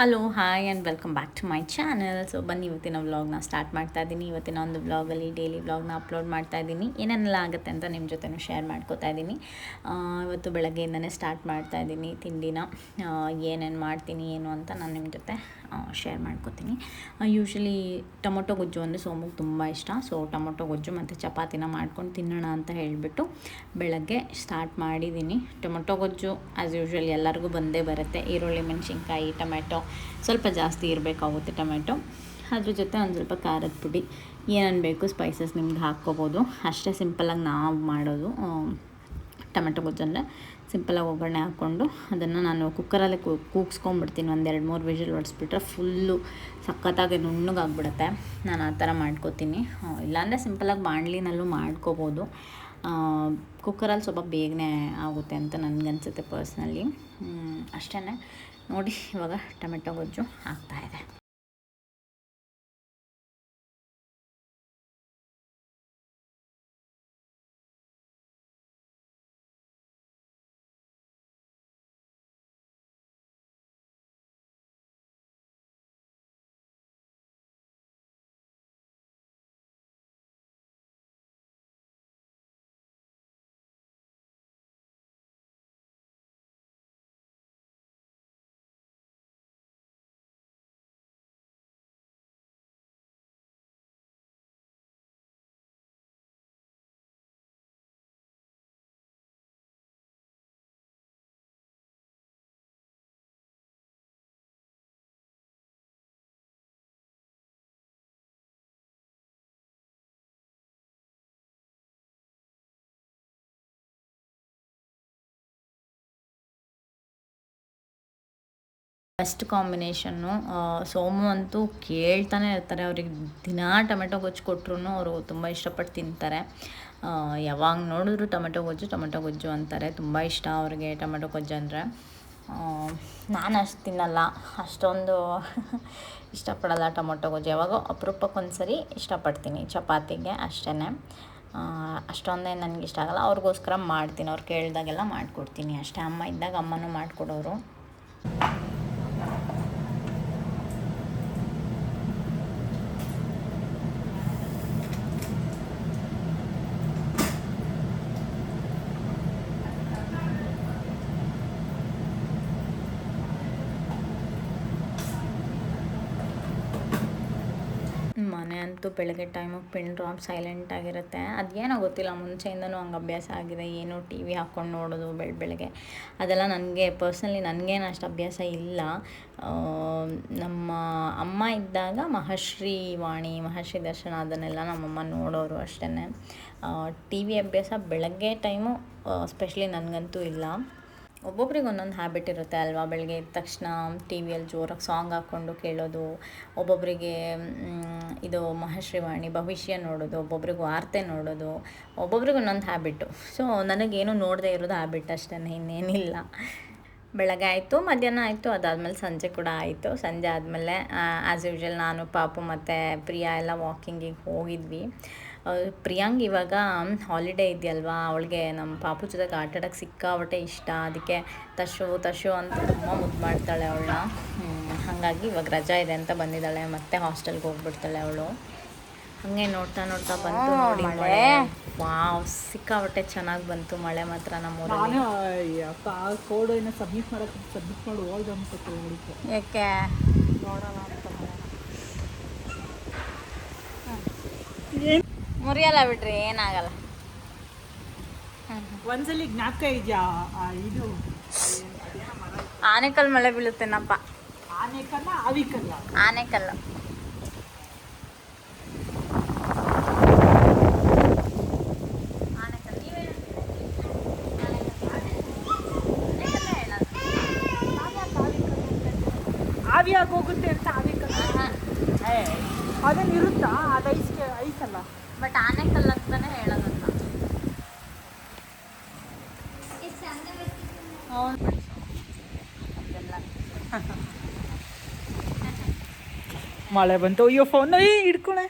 Hello hi and welcome back to my channel so ಬನ್ನಿ, ಇವತ್ತಿನ ವ್ಲಾಗ್ನ ಸ್ಟಾರ್ಟ್ ಮಾಡ್ತಾ ಇದ್ದೀನಿ ಇವತ್ತಿನ ಒಂದು ವ್ಲಾಗಲ್ಲಿ ಡೈಲಿ ವ್ಲಾಗ್ನ ಅಪ್ಲೋಡ್ ಮಾಡ್ತಾ ಇದ್ದೀನಿ ಏನೆಲ್ಲ ಆಗುತ್ತೆ ಅಂತ ನಿಮ್ಮ ಜೊತೆ ಶೇರ್ ಮಾಡ್ಕೋತಾ ಇದ್ದೀನಿ ಇವತ್ತು ಬೆಳಗ್ಗೆಯಿಂದನೇ ಸ್ಟಾರ್ಟ್ ಮಾಡ್ತಾ ಇದ್ದೀನಿ ತಿಂಡಿನ. ಏನೇನು ಮಾಡ್ತೀನಿ, ಏನು ಅಂತ ನಾನು ನಿಮ್ಮ ಜೊತೆ ಶೇರ್ ಮಾಡ್ಕೋತೀನಿ. ಯೂಶ್ವಲಿ ಟೊಮೊಟೊ ಗೊಜ್ಜು ಅಂದರೆ ಸೋಮುಗೆ ತುಂಬ ಇಷ್ಟ. ಸೊ ಟೊಮೊಟೊ ಗೊಜ್ಜು ಮತ್ತು ಚಪಾತಿನ ಮಾಡ್ಕೊಂಡು ತಿನ್ನೋಣ ಅಂತ ಹೇಳಿಬಿಟ್ಟು ಬೆಳಗ್ಗೆ ಸ್ಟಾರ್ಟ್ ಮಾಡಿದ್ದೀನಿ ಟೊಮೊಟೊ ಗೊಜ್ಜು ಆ್ಯಸ್ ಯೂಶ್ವಲ್ ಎಲ್ಲರಿಗೂ ಬಂದೇ ಬರುತ್ತೆ. ಈರುಳ್ಳಿ, ಮೆಣಸಿನ್ಕಾಯಿ, ಟೊಮೆಟೊ ಸ್ವಲ್ಪ ಜಾಸ್ತಿ ಇರಬೇಕಾಗುತ್ತೆ ಟೊಮೆಟೊ. ಅದ್ರ ಜೊತೆ ಒಂದು ಸ್ವಲ್ಪ ಖಾರದ ಪುಡಿ. ಏನೇನು ಬೇಕು ಸ್ಪೈಸಸ್ ನಿಮ್ಗೆ ಹಾಕ್ಕೋಬೋದು. ಅಷ್ಟೇ ಸಿಂಪಲಾಗಿ ನಾವು ಮಾಡೋದು. ಟೊಮೆಟೊ ಗೊಜ್ಜು ಗೊಜ್ಜಂದರೆ ಸಿಂಪಲಾಗಿ ಒಗ್ಗರಣೆ ಹಾಕ್ಕೊಂಡು ಅದನ್ನು ನಾನು ಕುಕ್ಕರಲ್ಲಿ ಕೂಗ್ಸ್ಕೊಂಡ್ಬಿಡ್ತೀನಿ. ಒಂದು ಎರಡು ಮೂರು ವಿಷಲ್ ಹೊಡೆಸ್ಬಿಟ್ರೆ ಫುಲ್ಲು ಸಖತ್ತಾಗಿ ನುಣ್ಣಗಾಗ್ಬಿಡುತ್ತೆ. ನಾನು ಆ ಥರ ಮಾಡ್ಕೋತೀನಿ. ಇಲ್ಲಾಂದರೆ ಸಿಂಪಲಾಗಿ ಬಾಣಲಿನಲ್ಲೂ ಮಾಡ್ಕೋಬೋದು. ಕುಕ್ಕರಲ್ಲಿ ಸ್ವಲ್ಪ ಬೇಗನೆ ಆಗುತ್ತೆ ಅಂತ ನನಗನ್ಸುತ್ತೆ ಪರ್ಸ್ನಲಿ. ಅಷ್ಟೇ ನೋಡಿ, ಇವಾಗ ಟೊಮೆಟೊ ಗೊಜ್ಜು ಆಗ್ತಾಯಿದೆ ಬೆಸ್ಟ್ ಕಾಂಬಿನೇಷನ್ನು ಸೋಮು ಅಂತೂ ಕೇಳ್ತಾನೆ ಇರ್ತಾರೆ. ಅವ್ರಿಗೆ ದಿನಾ ಟೊಮೆಟೊ ಗೊಜ್ಜು ಕೊಟ್ಟರು ಅವರು ತುಂಬ ಇಷ್ಟಪಟ್ಟು ತಿಂತಾರೆ. ಯಾವಾಗ ನೋಡಿದ್ರು ಟೊಮೆಟೊ ಗೊಜ್ಜು ಟೊಮೆಟೊ ಗೊಜ್ಜು ಅಂತಾರೆ. ತುಂಬ ಇಷ್ಟ ಅವ್ರಿಗೆ ಟೊಮೆಟೊ ಗೊಜ್ಜು ಅಂದರೆ. ನಾನು ಅಷ್ಟು ತಿನ್ನಲ್ಲ. ಅಷ್ಟೊಂದು ಇಷ್ಟಪಡಲ್ಲ ಟೊಮೊಟೊ ಗೊಜ್ಜು. ಯಾವಾಗೋ ಅಪರೂಪಕ್ಕೊಂದು ಸರಿ ಇಷ್ಟಪಡ್ತೀನಿ ಚಪಾತಿಗೆ ಅಷ್ಟೇ ಅಷ್ಟೊಂದೇ ನನಗೆ ಇಷ್ಟ ಆಗಲ್ಲ. ಅವ್ರಿಗೋಸ್ಕರ ಮಾಡ್ತೀನಿ. ಅವ್ರು ಕೇಳಿದಾಗೆಲ್ಲ ಮಾಡಿಕೊಡ್ತೀನಿ. ಅಷ್ಟೇ. ಅಮ್ಮ ಇದ್ದಾಗ ಅಮ್ಮನೂ ಮಾಡಿಕೊಡೋರು. ಅಂತೂ ಬೆಳಗ್ಗೆ ಟೈಮು ಪಿನ್ ಡ್ರಾಪ್ ಸೈಲೆಂಟ್ ಆಗಿರುತ್ತೆ. ಅದೇನೋ ಗೊತ್ತಿಲ್ಲ, ಮುಂಚೆಯಿಂದನೂ ಹಂಗೆ ಅಭ್ಯಾಸ ಆಗಿದೆ. ಏನು ಟಿ ವಿ ಹಾಕ್ಕೊಂಡು ನೋಡೋದು ಬೆಳ, ಬೆಳಗ್ಗೆ. ಅದೆಲ್ಲ ನನಗೆ ಪರ್ಸ್ನಲಿ ನನಗೇನು ಅಷ್ಟು ಅಭ್ಯಾಸ ಇಲ್ಲ. ನಮ್ಮ ಅಮ್ಮ ಇದ್ದಾಗ ಮಹರ್ಷಿ ವಾಣಿ, ಮಹರ್ಷಿ ದರ್ಶನ ಅದನ್ನೆಲ್ಲ ನಮ್ಮಮ್ಮ ನೋಡೋರು ಅಷ್ಟೇ ಟಿ ವಿ ಅಭ್ಯಾಸ ಬೆಳಗ್ಗೆ ಟೈಮು ಸ್ಪೆಷಲಿ ನನಗಂತೂ ಇಲ್ಲ. ಒಬ್ಬೊಬ್ರಿಗೆ ಒಂದೊಂದು ಹ್ಯಾಬಿಟ್ ಇರುತ್ತೆ ಅಲ್ವಾ? ಬೆಳಗ್ಗೆ ಎದ್ದ ತಕ್ಷಣ ಟಿ ವಿಯಲ್ಲಿ ಜೋರಾಗಿ ಸಾಂಗ್ ಹಾಕ್ಕೊಂಡು ಕೇಳೋದು ಒಬ್ಬೊಬ್ಬರಿಗೆ ಇದು ಮಹಾಶ್ರೀವಾಣಿ ಭವಿಷ್ಯ ನೋಡೋದು, ಒಬ್ಬೊಬ್ರಿಗೆ ವಾರ್ತೆ ನೋಡೋದು ಒಬ್ಬೊಬ್ರಿಗೆ ಒಂದೊಂದು ಹ್ಯಾಬಿಟ್ಟು ಸೊ ನನಗೇನು ನೋಡದೇ ಇರೋದು ಹ್ಯಾಬಿಟ್ ಅಷ್ಟೇ ಇನ್ನೇನಿಲ್ಲ. ಬೆಳಗ್ಗೆ ಆಯಿತು, ಮಧ್ಯಾಹ್ನ ಆಯಿತು, ಅದಾದಮೇಲೆ ಸಂಜೆ ಕೂಡ ಆಯಿತು. ಸಂಜೆ ಆದಮೇಲೆ ಆ್ಯಸ್ ಯೂಶ್ವಲ್ ನಾನು, ಪಾಪು ಮತ್ತು ಪ್ರಿಯಾ ಎಲ್ಲ ವಾಕಿಂಗಿಗೆ ಹೋಗಿದ್ವಿ. ಪ್ರಿಯಾಂಗ್ ಇವಾಗ ಹಾಲಿಡೇ ಇದೆಯಲ್ವಾ, ಅವಳಿಗೆ ನಮ್ಮ ಪಾಪು ಜೊತೆಗೆ ಆಟ ಆಡೋಕ್ಕೆ ಸಿಕ್ಕಾಬಟ್ಟೆ ಇಷ್ಟ. ಅದಕ್ಕೆ ತಶು ತಶು ಅಂತ ತುಂಬ ಮುದ್ದು ಮಾಡ್ತಾಳೆ ಅವಳನ್ನ. ಹಾಗಾಗಿ ಇವಾಗ ರಜಾ ಇದೆ ಅಂತ ಬಂದಿದ್ದಾಳೆ. ಮತ್ತೆ ಹಾಸ್ಟೆಲ್ಗೆ ಹೋಗ್ಬಿಡ್ತಾಳೆ ಅವಳು. ಹಾಗೆ ನೋಡ್ತಾ ನೋಡ್ತಾ ಬಂತು ನೋಡಿ ಮಳೆ. ವಾವ್ ಸಿಕ್ಕಾಬಟ್ಟೆ ಚೆನ್ನಾಗಿ ಬಂತು ಮಳೆ ಮಾತ್ರ ನಮ್ಮೂರಲ್ಲಿ. ನಾನು ಅಪ್ಪ ಆ ಕೋಡ್ ಏನೋ ಸಬ್ಮಿಟ್ ಮಾಡಕ್ಕೆ ಸಬ್ಮಿಟ್ ಮಾಡಿ ಹೋಗ್ ಅನ್ಸುತ್ತೆ ಹುಡುಕಿ ಯಾಕೆ? ನೋಡೋಣ ಅಂತ ಮುರಿಯಲ್ಲ ಬಿಡ್ರಿ ಏನಾಗಲ್ಲ. ಒಂದ್ಸಲಿ ಜ್ಞಾಪಕ ಇದೆಯಾ? ಇದು. ಆನೆಕಲ್ ಮಳೆ ಬೀಳುತ್ತೇನಪ್ಪ. ಆನೆಕಲ್ಲ ಆವಿಕಲ್ಲ ಆನೆಕಲ್ಲು. ಆವಿಯಾಗಿ ಹೋಗುತ್ತೆ ಅಂತ ಆವಿ ಅದನ್ನ ಅದೇನು ಇರುತ್ತಾ? ಅದು ಐಸ್ ಐಸಲ್ಲ ಬಟ್ ಆನೆಕಲ್ ಅಂತಾನೆ ಹೇಳೋದಂತ ಮಳೆ ಬಂತು. ಅಯ್ಯೋ ಫೋನ್ ಹಿಡ್ಕೊಳೆ.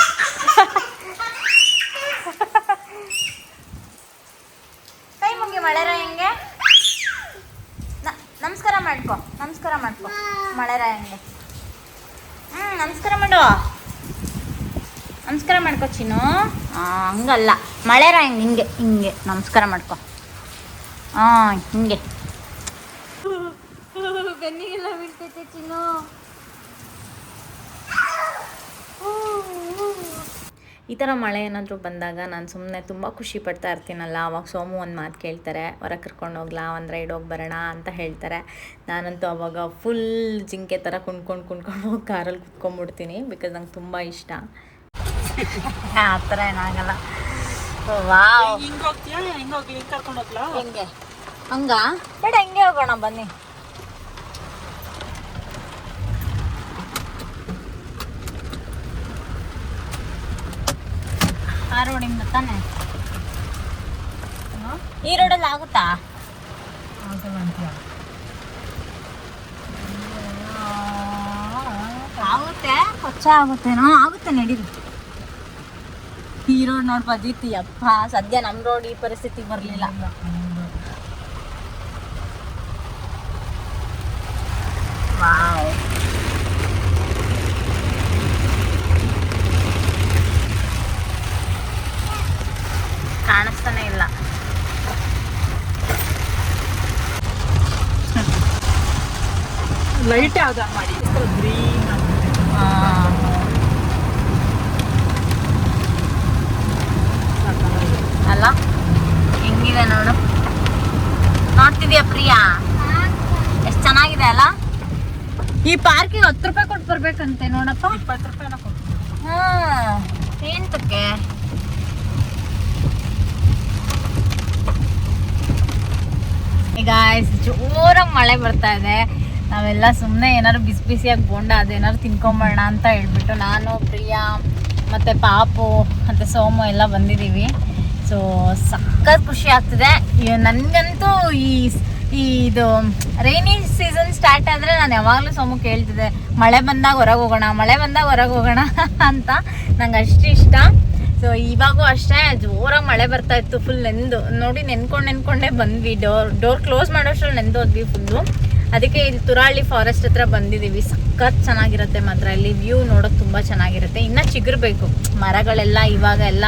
ನಮಸ್ಕಾರ ಮಾಡ್ಕೊ ನಮಸ್ಕಾರ ಮಾಡ್ಕೊ. ಮಳೆರಾಯಂಗೆ. ಹ್ಞೂ ನಮಸ್ಕಾರ ಮಾಡು. ನಮಸ್ಕಾರ ಮಾಡ್ಕೊ ಚಿನ್ನು. ಹಂಗಲ್ಲ. ಮಳೆರಾಯಂಗೆ ಹಿಂಗೆ ಹಿಂಗೆ. ನಮಸ್ಕಾರ ಮಾಡ್ಕೊ. ಹಾಂ ಹಿಂಗೆ. ಬೆನ್ನಿಗೆಲ್ಲ ಬೀಳ್ತೈತೆ ಚಿನ್ನು. ಈ ಥರ ಮಳೆ ಏನಾದರೂ ಬಂದಾಗ ನಾನು ಸುಮ್ಮನೆ ತುಂಬ ಖುಷಿ ಪಡ್ತಾ ಇರ್ತೀನಲ್ಲ ಅವಾಗ ಸೋಮು ಒಂದು ಮಾತು ಕೇಳ್ತಾರೆ ಹೊರಗೆ ಕರ್ಕೊಂಡು ಹೋಗ್ಲಾ ಒಂದು ರೈಡ್ ಹೋಗಿ ಬರೋಣ ಅಂತ ಹೇಳ್ತಾರೆ. ನಾನಂತೂ ಅವಾಗ ಫುಲ್ ಜಿಂಕೆ ಥರ ಕುಣ್ಕೊಂಡು ಕುಣ್ಕೊಂಡು ಹೋಗಿ ಕಾರಲ್ಲಿ ಕುತ್ಕೊಂಡ್ಬಿಡ್ತೀನಿ ಬಿಕಾಸ್ ನಂಗೆ ತುಂಬ ಇಷ್ಟ. ಆ ಥರ ಏನಾಗಲ್ಲ ವಾವ್. ಹಿಂಗೆ ಹೋಗ್ತೀಯಾ? ಹಿಂಗೆ ಹೋಗಿ ಹಿಂಗೆ ಕರ್ಕೊಂಡು ಹೋಗ್ಲಾ? ಹೆಂಗೆ? ಹಂಗ? ಬೇಡ ಹಿಂಗೆ ಹೋಗೋಣ ಬನ್ನಿ. ಆ ರೋಡಿಂದ ತಾನೆ ಈ ರೋಡಲ್ಲಿ ಆಗುತ್ತಾ? ಆಗುತ್ತೆ. ಕೊಚ್ಚ ಆಗುತ್ತೇನೋ ಆಗುತ್ತೆ ನಡೀರಿ ಈ ರೋಡ್ ನೋಡಿ ಬದೀತಿ ಅಪ್ಪ ಸದ್ಯ ನಮ್ಮ ರೋಡ್ ಈ ಪರಿಸ್ಥಿತಿ ಬರಲಿಲ್ಲ. ವಾವ್ ಕಾಣಿಸ್ತಾನೆ ಇಲ್ಲ ಲೈಟ್ ಯಾವ್ದು ಮಾಡಿ ಗ್ರೀನ್ ಅಲ್ಲ ಹೆಂಗಿದೆ ನೋಡು? ನೋಡ್ತಿದ್ಯಾ ಪ್ರಿಯಾ? ಎಷ್ಟು ಚೆನ್ನಾಗಿದೆ ಅಲ್ಲ? ಈ ಪಾರ್ಕಿಗೆ ಹತ್ತು ರೂಪಾಯಿ ಕೊಟ್ಟು ಬರ್ಬೇಕಂತೆ ನೋಡಪ್ಪ. ಇಪ್ಪತ್ತು ರೂಪಾಯಿನ ಕೊಟ್ಟು ಹಾ ಎಂತಕ್ಕೆ? ಈಗ ಜೋರಾಗಿ ಮಳೆ ಬರ್ತಾ ಇದೆ. ನಾವೆಲ್ಲ ಸುಮ್ಮನೆ ಏನಾದ್ರು ಬಿಸಿ ಬಿಸಿಯಾಗಿ ಬೋಂಡ ಅದೇನಾದ್ರು ತಿನ್ಕೊಂಬರೋಣ ಅಂತ ಹೇಳ್ಬಿಟ್ಟು ನಾನು, ಪ್ರಿಯಾ ಮತ್ತು ಪಾಪು ಮತ್ತು ಸೋಮು ಎಲ್ಲ ಬಂದಿದ್ದೀವಿ. ಸೊ ಸಖತ್ ಖುಷಿ ಆಗ್ತಿದೆ. ನನಗಂತೂ ಈ ಈ ಇದು ರೈನಿ ಸೀಸನ್ ಸ್ಟಾರ್ಟ್ ಆದರೆ ನಾನು ಯಾವಾಗಲೂ ಸೋಮು ಕೇಳ್ತಿದ್ದೆ, ಮಳೆ ಬಂದಾಗ ಹೊರಗೆ ಹೋಗೋಣ, ಮಳೆ ಬಂದಾಗ ಹೊರಗೆ ಹೋಗೋಣ ಅಂತ. ನಂಗೆ ಅಷ್ಟು ಇಷ್ಟ. ಸೊ ಇವಾಗೂ ಅಷ್ಟೇ, ಜೋರಾಗಿ ಮಳೆ ಬರ್ತಾ ಇತ್ತು ಫುಲ್ ನೆಂದು. ನೋಡಿ ನೆನ್ಕೊಂಡು ನೆನ್ಕೊಂಡೇ ಬಂದ್ವಿ. ಡೋರ್ ಡೋರ್ ಕ್ಲೋಸ್ ಮಾಡೋಷ್ಟ್ರಲ್ಲಿ ನೆಂದೋದ್ವಿ ಫುಲ್ಲು ಅದಕ್ಕೆ ಇಲ್ಲಿ ತುರಾಳಿ ಫಾರೆಸ್ಟ್ ಹತ್ರ ಬಂದಿದ್ದೀವಿ ಸಖತ್ ಚೆನ್ನಾಗಿರುತ್ತೆ ಮಾತ್ರ. ಇಲ್ಲಿ ವ್ಯೂ ನೋಡೋಕೆ ತುಂಬ ಚೆನ್ನಾಗಿರುತ್ತೆ. ಇನ್ನೂ ಚಿಗುರ್ಬೇಕು. ಮರಗಳೆಲ್ಲ ಇವಾಗ ಎಲ್ಲ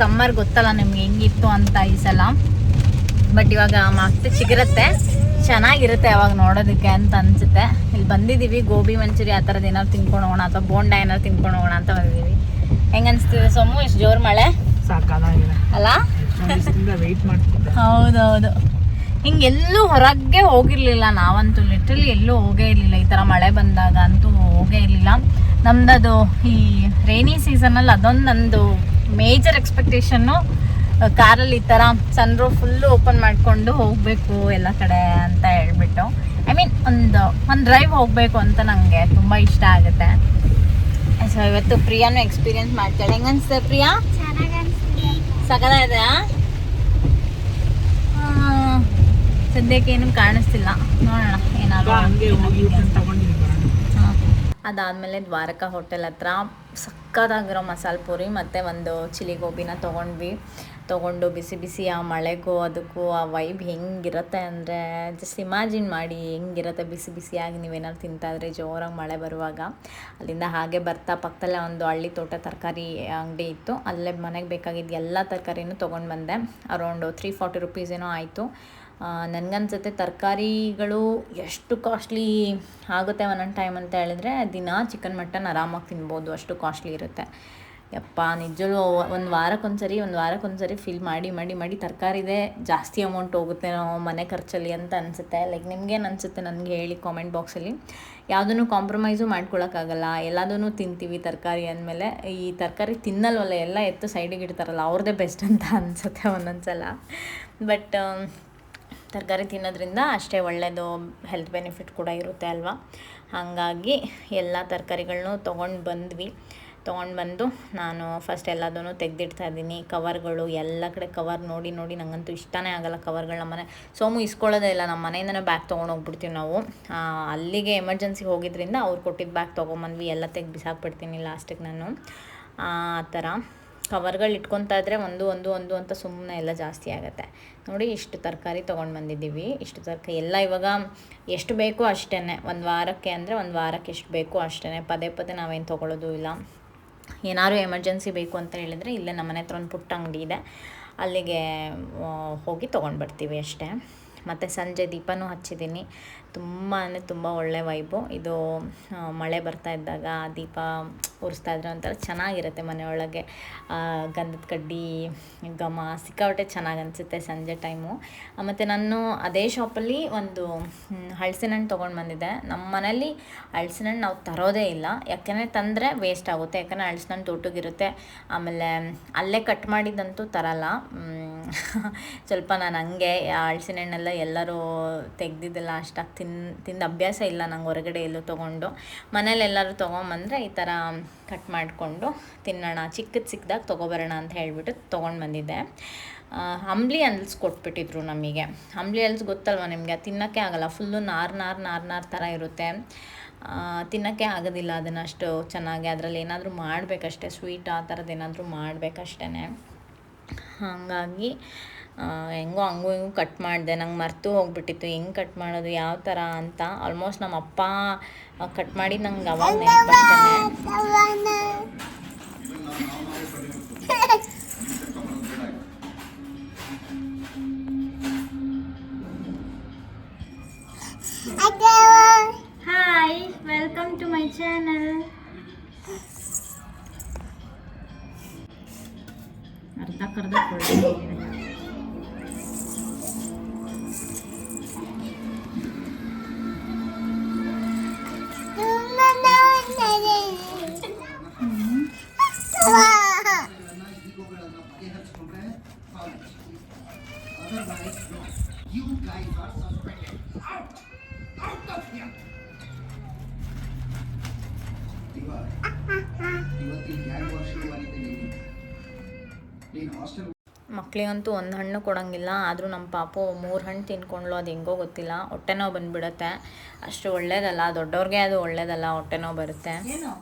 ಸಮ್ಮರ್ ಗೊತ್ತಲ್ಲ ನಿಮ್ಗೆ ಹೆಂಗಿತ್ತು ಅಂತ ಈ ಸಲ. ಬಟ್ ಇವಾಗ ಮತ್ತೆ ಚಿಗುರುತ್ತೆ. ಚೆನ್ನಾಗಿರುತ್ತೆ ಅವಾಗ ನೋಡೋದಕ್ಕೆ ಅಂತ ಅನ್ಸುತ್ತೆ. ಇಲ್ಲಿ ಬಂದಿದ್ದೀವಿ ಗೋಬಿ ಮಂಚೂರಿ ಆ ಥರದ್ದು ಏನಾದ್ರು ತಿನ್ಕೊಂಡು ಹೋಗೋಣ ಅಥವಾ ಬೋಂಡ ಏನಾದ್ರು ತಿನ್ಕೊಂಡು ಹೋಗೋಣ ಅಂತ ಬಂದಿದ್ದೀವಿ ಹೆಂಗೆ ಅನಿಸ್ತಿದೆ ಸೊಮ್ಮು ಎಷ್ಟು ಜೋರು ಮಳೆ? ಸಾಕಾಗಿದೆ ಅಲ್ಲ ಹೌದೌದು. ಹಿಂಗೆ ಎಲ್ಲೂ ಹೊರಗೆ ಹೋಗಿರ್ಲಿಲ್ಲ ನಾವಂತೂ ಲಿಟ್ರಲಿ ಎಲ್ಲೂ ಹೋಗೇ ಇರಲಿಲ್ಲ. ಈ ಥರ ಮಳೆ ಬಂದಾಗ ಅಂತೂ ಹೋಗೇ ಇರಲಿಲ್ಲ. ನಮ್ದದು ಈ ರೈನಿ ಸೀಸನಲ್ಲಿ ಅದೊಂದು ನಂದು ಮೇಜರ್ ಎಕ್ಸ್ಪೆಕ್ಟೇಷನ್ನು ಕಾರಲ್ಲಿ ಈ ಥರ ಸನ್ ರೂಫ್ ಫುಲ್ಲು ಓಪನ್ ಮಾಡಿಕೊಂಡು ಹೋಗಬೇಕು ಎಲ್ಲ ಕಡೆ ಅಂತ ಹೇಳ್ಬಿಟ್ಟು. ಐ ಮೀನ್ ಒಂದು ಒಂದು ಡ್ರೈವ್ ಹೋಗಬೇಕು ಅಂತ ನನಗೆ ತುಂಬ ಇಷ್ಟ ಆಗುತ್ತೆ. ಸೊ ಇವತ್ತು ಪ್ರಿಯಾನು ಎಕ್ಸ್ಪೀರಿಯನ್ಸ್ ಮಾಡ್ತಾಳೆ. ಹೆಂಗ ಪ್ರಿಯಾ? ಪ್ರಿಯಾ ಸಕಲ ಸದ್ಯಕ್ಕೆ ಏನು ಕಾಣಿಸ್ತಿಲ್ಲ. ನೋಡೋಣ ಏನಾದ್ರು ಅದಾದಮೇಲೆ ದ್ವಾರಕಾ ಹೋಟೆಲ್ ಹತ್ರ ಸಕ್ಕತ್ತಾಗಿರೋ ಮಸಾಲೆ ಪೂರಿ ಮತ್ತು ಒಂದು ಚಿಲ್ಲಿ ಗೋಬಿನ ತೊಗೊಂಡ್ವಿ. ತೊಗೊಂಡು ಬಿಸಿ ಬಿಸಿ ಆ ಮಳೆಗೂ ಅದಕ್ಕೂ ಆ ವೈಬ್ ಹೆಂಗಿರುತ್ತೆ ಅಂದರೆ ಜಸ್ಟ್ ಇಮ್ಯಾಜಿನ್ ಮಾಡಿ ಹೆಂಗಿರುತ್ತೆ ಬಿಸಿ ಬಿಸಿಯಾಗಿ ನೀವೇನಾದ್ರು ತಿಂತಾ ಇದ್ರೆ ಜೋರಾಗಿ ಮಳೆ ಬರುವಾಗ. ಅಲ್ಲಿಂದ ಹಾಗೆ ಬರ್ತಾ ಪಕ್ಕದಲ್ಲೇ ಒಂದು ಹಳ್ಳಿ ತೋಟ ತರಕಾರಿ ಅಂಗಡಿ ಇತ್ತು. ಅಲ್ಲೇ ಮನೆಗೆ ಬೇಕಾಗಿದ್ದು ಎಲ್ಲ ತರಕಾರಿನೂ ತೊಗೊಂಡು ಬಂದೆ. ಅರೌಂಡು ತ್ರೀ ಫಾರ್ಟಿ ರುಪೀಸ್ ಏನೋ ಆಯಿತು. ನನಗನ್ಸುತ್ತೆ ತರಕಾರಿಗಳು ಎಷ್ಟು ಕಾಸ್ಟ್ಲಿ ಆಗುತ್ತೆ ಒಂದೊಂದು ಟೈಮ್ ಅಂತ ಹೇಳಿದ್ರೆ, ದಿನ ಚಿಕನ್ ಮಟನ್ ಆರಾಮಾಗಿ ತಿನ್ಬೋದು, ಅಷ್ಟು ಕಾಸ್ಟ್ಲಿ ಇರುತ್ತೆ. ಯಪ್ಪ ನಿಜವೂ ಒಂದು ವಾರಕ್ಕೊಂದ್ಸರಿ ಒಂದು ವಾರಕ್ಕೊಂದ್ಸರಿ ಫಿಲ್ ಮಾಡಿ ಮಾಡಿ ಮಾಡಿ ತರಕಾರಿದೇ ಜಾಸ್ತಿ ಅಮೌಂಟ್ ಹೋಗುತ್ತೆ ನಾವು ಮನೆ ಖರ್ಚಲ್ಲಿ ಅಂತ ಅನಿಸುತ್ತೆ. ಲೈಕ್ ನಿಮ್ಗೇನು ಅನಿಸುತ್ತೆ ನನಗೆ ಹೇಳಿ ಕಾಮೆಂಟ್ ಬಾಕ್ಸಲ್ಲಿ ಯಾವುದನ್ನು ಕಾಂಪ್ರಮೈಸು ಮಾಡ್ಕೊಳಕ್ಕಾಗಲ್ಲ. ಎಲ್ಲದೂ ತಿಂತೀವಿ ತರಕಾರಿ ಅಂದಮೇಲೆ. ಈ ತರಕಾರಿ ತಿನ್ನಲ್ವಲ್ಲ, ಎಲ್ಲ ಎತ್ತು ಸೈಡಿಗೆ ಇಡ್ತಾರಲ್ಲ ಅವ್ರದ್ದೇ ಬೆಸ್ಟ್ ಅಂತ ಅನಿಸುತ್ತೆ ಒಂದೊಂದು ಸಲ ಬಟ್ ತರಕಾರಿ ತಿನ್ನೋದ್ರಿಂದ ಅಷ್ಟೇ ಒಳ್ಳೆಯದು ಹೆಲ್ತ್ ಬೆನಿಫಿಟ್ ಕೂಡ ಇರುತ್ತೆ ಅಲ್ವಾ? ಹಾಗಾಗಿ ಎಲ್ಲ ತರಕಾರಿಗಳ್ನೂ ತೊಗೊಂಡು ಬಂದ್ವಿ. ತೊಗೊಂಡು ಬಂದು ನಾನು ಫಸ್ಟ್ ಎಲ್ಲದೂ ತೆಗೆದಿಡ್ತಾ ಇದ್ದೀನಿ. ಕವರ್ಗಳು ಎಲ್ಲ ಕಡೆ ಕವರ್ ನೋಡಿ ನೋಡಿ ನನಗಂತೂ ಇಷ್ಟನೇ ಆಗಲ್ಲ ಕವರ್ಗಳು ನಮ್ಮನೆ ಸೋಮು ಇಸ್ಕೊಳ್ಳೋದೇ ಇಲ್ಲ, ನಮ್ಮ ಮನೆಯಿಂದನೇ ಬ್ಯಾಗ್ ತೊಗೊಂಡು ಹೋಗ್ಬಿಡ್ತೀವಿ ನಾವು. ಅಲ್ಲಿಗೆ ಎಮರ್ಜೆನ್ಸಿ ಹೋಗಿದ್ದರಿಂದ ಅವ್ರು ಕೊಟ್ಟಿದ್ದ ಬ್ಯಾಗ್ ತೊಗೊಂಬಂದ್ವಿ. ಎಲ್ಲ ತೆಗೆದು ಬಿಸಾಕ್ಬಿಡ್ತೀನಿ ಲಾಸ್ಟಿಗೆ ನಾನು. ಆ ಥರ. ಕವರ್ಗಳು ಇಟ್ಕೊತಾ ಇದ್ರೆ ಒಂದು ಒಂದು ಒಂದು ಅಂತ ಸುಮ್ಮನೆ ಎಲ್ಲ ಜಾಸ್ತಿ ಆಗುತ್ತೆ. ನೋಡಿ ಇಷ್ಟು ತರಕಾರಿ ತೊಗೊಂಡು ಬಂದಿದ್ದೀವಿ. ಇಷ್ಟು ತರಕಾರಿ ಎಲ್ಲ ಇವಾಗ ಎಷ್ಟು ಬೇಕೋ ಅಷ್ಟೇ ಒಂದು ವಾರಕ್ಕೆ ಅಂದರೆ ಒಂದು ವಾರಕ್ಕೆ ಎಷ್ಟು ಬೇಕೋ ಅಷ್ಟೇ ಪದೇ ಪದೇ ನಾವೇನು ತೊಗೊಳ್ಳೋದು ಇಲ್ಲ. ಏನಾದ್ರು ಎಮರ್ಜೆನ್ಸಿ ಬೇಕು ಅಂತ ಹೇಳಿದರೆ ಇಲ್ಲೇ ನಮ್ಮ ಮನೆ ಹತ್ರ ಒಂದು ಪುಟ್ಟ ಅಂಗಡಿ ಇದೆ. ಅಲ್ಲಿಗೆ ಹೋಗಿ ತೊಗೊಂಡು ಬರ್ತೀವಿ ಅಷ್ಟೇ. ಮತ್ತು ಸಂಜೆ ದೀಪನೂ ಹಚ್ಚಿದ್ದೀನಿ. ತುಂಬ ಅಂದರೆ ತುಂಬ ಒಳ್ಳೆ ವೈಬು ಇದು ಮಳೆ ಬರ್ತಾ ಇದ್ದಾಗ ದೀಪ ಉರಿಸ್ತಾ ಇದ್ರೆ ಒಂಥರ ಚೆನ್ನಾಗಿರುತ್ತೆ ಮನೆಯೊಳಗೆ ಗಂಧದ ಕಡ್ಡಿ, ಘಮ ಸಿಕ್ಕಾಪಟ್ಟೆ ಚೆನ್ನಾಗಿ ಅನಿಸುತ್ತೆ ಸಂಜೆ ಟೈಮು ಮತ್ತು ನಾನು ಅದೇ ಶಾಪಲ್ಲಿ ಒಂದು ಹಳಸಿನ ಹಣ್ಣು ತೊಗೊಂಡು ಬಂದಿದ್ದೆ. ನಮ್ಮ ಮನೇಲಿ ಹಲಸಿನ ಹಣ್ಣು ನಾವು ತರೋದೇ ಇಲ್ಲ. ಯಾಕೆಂದರೆ ತಂದರೆ ವೇಸ್ಟ್ ಆಗುತ್ತೆ. ಯಾಕಂದರೆ ಹಲಸಿನ ಹಣ್ಣು ದೊಡ್ಡಗಿರುತ್ತೆ ಆಮೇಲೆ ಅಲ್ಲೇ ಕಟ್ ಮಾಡಿದ್ದಂತೂ ತರಲ್ಲ. ಸ್ವಲ್ಪ ನಾನು ಹಂಗೆ ಹಲಸಿನ ಹಣ್ಣೆಲ್ಲ ಎಲ್ಲರೂ ತೆಗ್ದಿದ್ದೆಲ್ಲ ಅಷ್ಟಾಗಿ ತಿನ್, ತಿಂದು ಅಭ್ಯಾಸ ಇಲ್ಲ ನಂಗೆ ಹೊರಗಡೆ ಎಲ್ಲೂ ತೊಗೊಂಡು. ಮನೇಲೆಲ್ಲರೂ ತೊಗೊಂಬಂದರೆ ಈ ಥರ ಕಟ್ ಮಾಡಿಕೊಂಡು ತಿನ್ನೋಣ, ಚಿಕ್ಕದು ಸಿಕ್ಕದಾಗ ತೊಗೊಬರೋಣ ಅಂತ ಹೇಳಿಬಿಟ್ಟು ತೊಗೊಂಡು ಬಂದಿದ್ದೆ. ಅಂಬ್ಲಿ ಹಲ್ಸ್ ಕೊಟ್ಬಿಟ್ಟಿದ್ರು ನಮಗೆ. ಅಂಬ್ಲಿ ಹಲ್ಸ್ ಗೊತ್ತಲ್ವ ನಿಮಗೆ? ತಿನ್ನೋಕ್ಕೆ ಆಗಲ್ಲ, ಫುಲ್ಲು ನಾರು ನಾರು ನಾರು ನಾರು ಥರ ಇರುತ್ತೆ. ತಿನ್ನೋಕ್ಕೆ ಆಗೋದಿಲ್ಲ ಅದನ್ನು ಅಷ್ಟು ಚೆನ್ನಾಗಿ. ಅದರಲ್ಲಿ ಏನಾದರೂ ಮಾಡಬೇಕಷ್ಟೇ, ಸ್ವೀಟ್ ಆ ಥರದ್ದು ಏನಾದರೂ ಮಾಡಬೇಕಷ್ಟೇ ಹಾಗಾಗಿ ಹೆಂಗೋ ಹಂಗೂ ಹಿಂಗೂ ಕಟ್ ಮಾಡಿದೆ. ನಂಗೆ ಮರ್ತು ಹೋಗ್ಬಿಟ್ಟಿತ್ತು. ಹೆಂಗೆ ಕಟ್ ಮಾಡೋದು? ಯಾವ ಥರ ಅಂತ ಆಲ್ಮೋಸ್ಟ್ ನಮ್ಮ ಅಪ್ಪ ಕಟ್ ಮಾಡಿ ನಂಗೆ ಅವಾಗ hi welcome to my channel ಅರ್ಧ ಕರ್ಧ ಮಕ್ಳಿಗಂತೂ ಒಂದು ಹಣ್ಣು ಕೊಡೋಂಗಿಲ್ಲ ಆದರೂ ನಮ್ಮ ಪಾಪು ಮೂರು ಹಣ್ಣು ತಿನ್ಕೊಂಡ್ಲು ಅದು ಹೆಂಗೋ ಗೊತ್ತಿಲ್ಲ. ಹೊಟ್ಟೆ ನೋವು ಬಂದುಬಿಡತ್ತೆ. ಅಷ್ಟು ಒಳ್ಳೇದಲ್ಲ ದೊಡ್ಡವ್ರಿಗೆ ಅದು ಒಳ್ಳೇದಲ್ಲ ಹೊಟ್ಟೆ ನೋವು ಬರುತ್ತೆ. ಏನು?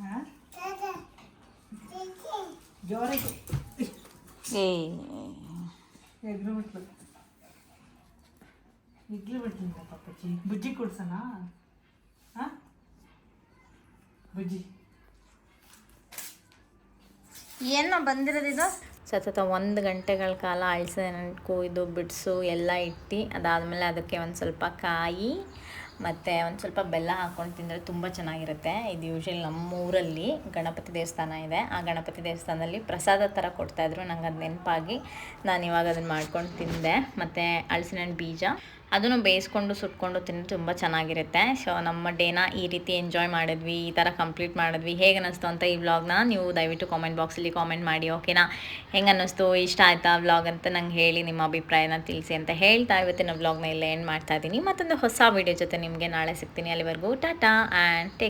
ಹಾ? ಜೋರಾಗಿ. ಏ. ಎಗ್ರು ಬಿಡ್ತೀನಿ ಪಾಪಚ್ಚಿ ಬುಜ್ಜಿ ಕೊಡ್ಸೋಣ? ಹಾ ಬುಜ್ಜಿ. ಏನೋ ಬಂದಿರೋದಿದು ಸತತ ಒಂದು ಗಂಟೆಗಳ ಕಾಲ ಅಳಸೆ ಕೊಯ್ದು ಬಿಡಿಸು ಎಲ್ಲ ಇಟ್ಟು ಅದಾದಮೇಲೆ ಅದಕ್ಕೆ ಒಂದು ಸ್ವಲ್ಪ ಕಾಯಿ ಮತ್ತು ಒಂದು ಸ್ವಲ್ಪ ಬೆಲ್ಲ ಹಾಕ್ಕೊಂಡು ತಿಂದರೆ ತುಂಬ ಚೆನ್ನಾಗಿರುತ್ತೆ. ಇದು ಯೂಶ್ವಲಿ ನಮ್ಮ ಊರಲ್ಲಿ ಗಣಪತಿ ದೇವಸ್ಥಾನ ಇದೆ. ಆ ಗಣಪತಿ ದೇವಸ್ಥಾನದಲ್ಲಿ ಪ್ರಸಾದ ಥರ ಕೊಡ್ತಾಯಿದ್ರು ನಂಗೆ ಅದು ನೆನಪಾಗಿ ನಾನು ಇವಾಗ ಅದನ್ನು ಮಾಡ್ಕೊಂಡು ತಿಂದೆ. ಮತ್ತು ಅಳಸಿನ ಹಣ್ಣು ಬೀಜ. ಅದನ್ನು ಬೇಯಿಸ್ಕೊಂಡು ಸುಟ್ಕೊಂಡು ತಿಂದರೆ ತುಂಬ ಚೆನ್ನಾಗಿರುತ್ತೆ. ಸೊ ನಮ್ಮ ಡೇನ ಈ ರೀತಿ ಎಂಜಾಯ್ ಮಾಡಿದ್ವಿ, ಈ ಥರ ಕಂಪ್ಲೀಟ್ ಮಾಡಿದ್ವಿ. ಹೇಗೆ ಅನ್ನಿಸ್ತು ಅಂತ ಈ ವ್ಲಾಗ್ನ ನೀವು ದಯವಿಟ್ಟು ಕಾಮೆಂಟ್ ಬಾಕ್ಸಲ್ಲಿ ಕಾಮೆಂಟ್ ಮಾಡಿ ಓಕೆನಾ ಹೆಂಗೆ ಅನ್ನಿಸ್ತು ಇಷ್ಟ ಆಯಿತಾ ವ್ಲಾಗ್ ಅಂತ ನಂಗೆ ಹೇಳಿ, ನಿಮ್ಮ ಅಭಿಪ್ರಾಯನ ತಿಳಿಸಿ ಅಂತ ಹೇಳ್ತಾ ಇವತ್ತಿನ ವ್ಲಾಗ್ನ ಇಲ್ಲೇ ಎಂಡ್ ಮಾಡ್ತಾ ಇದ್ದೀನಿ. ಮತ್ತೊಂದು ಹೊಸ ವೀಡಿಯೋ ಜೊತೆ ನಿಮಗೆ ನಾಳೆ ಸಿಗ್ತೀನಿ ಅಲ್ಲಿವರೆಗೂ. Tata and take